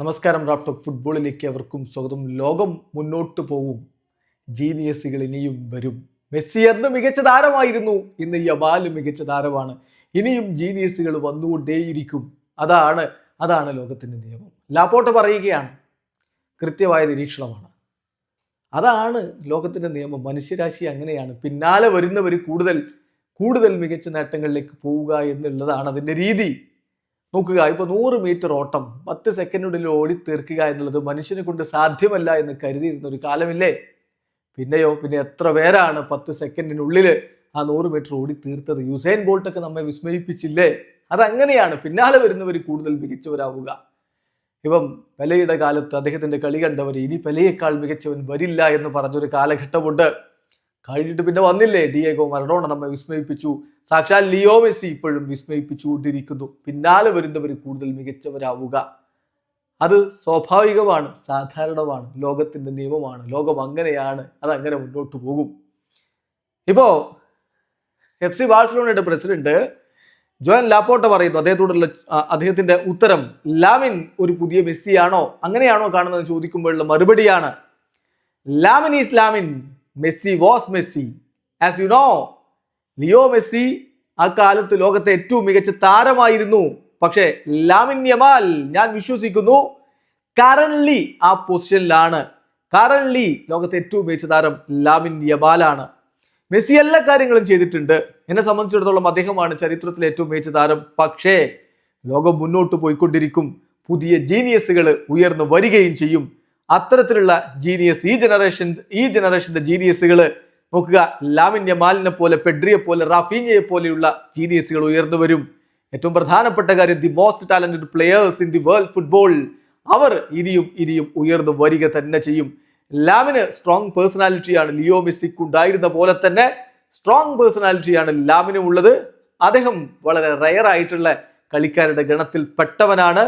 നമസ്കാരം റാഫ്റ്റോക്ക് ഫുട്ബോളിലേക്ക് അവർക്കും സ്വാഗതം. ലോകം മുന്നോട്ട് പോവും. ജീനിയസുകൾ ഇനിയും വരും. മെസ്സി അന്ന് മികച്ച താരമായിരുന്നു. ഇന്ന് യബാൽ മികച്ച താരമാണ്. ഇനിയും ജീനിയസുകൾ വന്നുകൊണ്ടേയിരിക്കും. അതാണ് അതാണ് ലോകത്തിന്റെ നിയമം. ലാപ്പോട്ട് പറയുകയാണ്. കൃത്യമായ നിരീക്ഷണമാണ്. അതാണ് ലോകത്തിന്റെ നിയമം. മനുഷ്യരാശി അങ്ങനെയാണ്. പിന്നാലെ വരുന്നവർ കൂടുതൽ കൂടുതൽ മികച്ച നേട്ടങ്ങളിലേക്ക് പോവുക എന്നുള്ളതാണ് അതിന്റെ രീതി. നോക്കുക ഇപ്പൊ നൂറ് മീറ്റർ ഓട്ടം പത്ത് സെക്കൻഡിനുള്ളിൽ ഓടി തീർക്കുക എന്നുള്ളത് മനുഷ്യനെ കൊണ്ട് സാധ്യമല്ല എന്ന് കരുതിയിരുന്ന ഒരു കാലമില്ലേ? പിന്നെയോ പിന്നെ എത്ര പേരാണ് പത്ത് സെക്കൻഡിനുള്ളിൽ ആ നൂറ് മീറ്റർ ഓടി തീർത്തത് യുസൈൻ ബോൾട്ടൊക്കെ നമ്മെ വിസ്മയിപ്പിച്ചില്ലേ? അതങ്ങനെയാണ് പിന്നാലെ വരുന്നവർ കൂടുതൽ മികച്ചവരാവുക. ഇപ്പം പെലയുടെ കാലത്ത് അദ്ദേഹത്തിന്റെ കളി കണ്ടവർ ഇനി പെലയേക്കാൾ മികച്ചവൻ വരില്ല എന്ന് പറഞ്ഞൊരു കാലഘട്ടമുണ്ട്. കഴിഞ്ഞിട്ട് പിന്നെ വന്നില്ലേ? ഡിയേഗോ മറഡോണ നമ്മെ വിസ്മയിപ്പിച്ചു. സാക്ഷാൽ ലിയോ മെസ്സി ഇപ്പോഴും വിസ്മയിപ്പിച്ചുകൊണ്ടിരിക്കുന്നു. പിന്നാലെ വരുന്നവർ കൂടുതൽ മികച്ചവരാവുക. അത് സ്വാഭാവികമാണ് സാധാരണമാണ് ലോകത്തിന്റെ നിയമമാണ് ലോകം അങ്ങനെയാണ് അത് അങ്ങനെ മുന്നോട്ട് പോകും. ഇപ്പോ എഫ് സി ബാഴ്സലോണയുടെ പ്രസിഡന്റ് ജോയൻ ലാപ്പോട്ട പറയുന്നു അദ്ദേഹത്തോടുള്ള അദ്ദേഹത്തിന്റെ ഉത്തരം ലാമിൻ ഒരു പുതിയ മെസ്സിയാണോ? അങ്ങനെയാണോ കാണുന്നത് ചോദിക്കുമ്പോഴുള്ള മറുപടിയാണ് Lamine is Lamine Messi was Messi. As you know Leo Messi ആ ലോകത്തെ ഏറ്റവും മികച്ച താരമായിരുന്നു. പക്ഷേ ലാമിൻ യമാൽ ഞാൻ വിശ്വസിക്കുന്നു കറൻലി ആ പൊസിഷനിലാണ് കറൻലി ലോകത്തെ ഏറ്റവും മികച്ച താരം ലാമിൻ യമാലാണ്. മെസ്സി എല്ലാ കാര്യങ്ങളും ചെയ്തിട്ടുണ്ട്. എന്നെ സംബന്ധിച്ചിടത്തോളം അദ്ദേഹമാണ് ചരിത്രത്തിലെ ഏറ്റവും മികച്ച താരം. പക്ഷേ ലോകം മുന്നോട്ട് പോയിക്കൊണ്ടിരിക്കും. പുതിയ ജീനിയസുകൾ ഉയർന്നു വരികയും ചെയ്യും. അത്തരത്തിലുള്ള ജീനിയസ് ഈ ജനറേഷൻ ഈ ജനറേഷന്റെ ജീനിയസുകൾ നോക്കുക. ലാമിൻ യമാലിനെ പോലെ പെഡ്രിയെ പോലെ റാഫീനിയെ പോലെയുള്ള ജീനിയസുകൾ ഉയർന്നു വരും. ഏറ്റവും പ്രധാനപ്പെട്ട കാര്യം the most talented players in the world football അവർ ഇനിയും ഇനിയും ഉയർന്നു വരിക തന്നെ ചെയ്യും. ലാമിന് സ്ട്രോങ് പേഴ്സണാലിറ്റിയാണ് ലിയോ മെസ്സിക്ക് ഉണ്ടായിരുന്ന പോലെ തന്നെ സ്ട്രോങ് പേഴ്സണാലിറ്റിയാണ് ലാമിനും ഉള്ളത്. അദ്ദേഹം വളരെ റയർ ആയിട്ടുള്ള കളിക്കാരുടെ ഗണത്തിൽ പെട്ടവനാണ്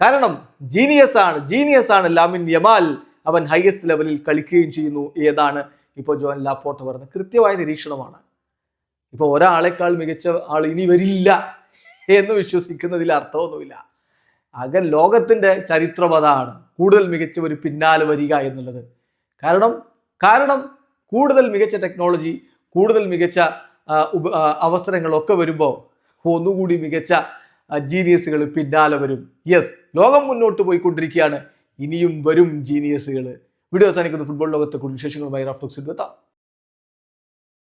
കാരണം ജീനിയസ് ആണ് ജീനിയസ് ആണ് ലാമിൻ യമാൽ. അവൻ ഹയസ്റ്റ് ലെവലിൽ കളിക്കുകയും ചെയ്യുന്നു. ഏതാണ്? ഇപ്പോൾ ജോൻ ലാപ്പോർട്ട് പറഞ്ഞ കൃത്യമായ നിരീക്ഷണമാണ്. ഇപ്പൊ ഒരാളെക്കാൾ മികച്ച ആൾ ഇനി വരില്ല എന്ന് വിശ്വസിക്കുന്നതിൽ അർത്ഥമൊന്നുമില്ല. അകൻ ലോകത്തിന്റെ ചരിത്രം അതാണ്. കൂടുതൽ ഒരു പിന്നാലെ വരിക എന്നുള്ളത്. കാരണം കാരണം കൂടുതൽ മികച്ച ടെക്നോളജി കൂടുതൽ മികച്ച അവസരങ്ങളൊക്കെ വരുമ്പോൾ ഒന്നുകൂടി മികച്ച ജീനിയസുകൾ പിന്നാലെ വരും. യെസ് ലോകം മുന്നോട്ട് പോയിക്കൊണ്ടിരിക്കുകയാണ്. ഇനിയും വരും ജീനിയസുകൾ വീഡിയോ അവസാനിക്കുന്ന. ഫുട്ബോൾ ലോകത്തെ കൂടുതൽ വിശേഷങ്ങളുമായി റാഫ്റ്റോക്സിൽ എത്താം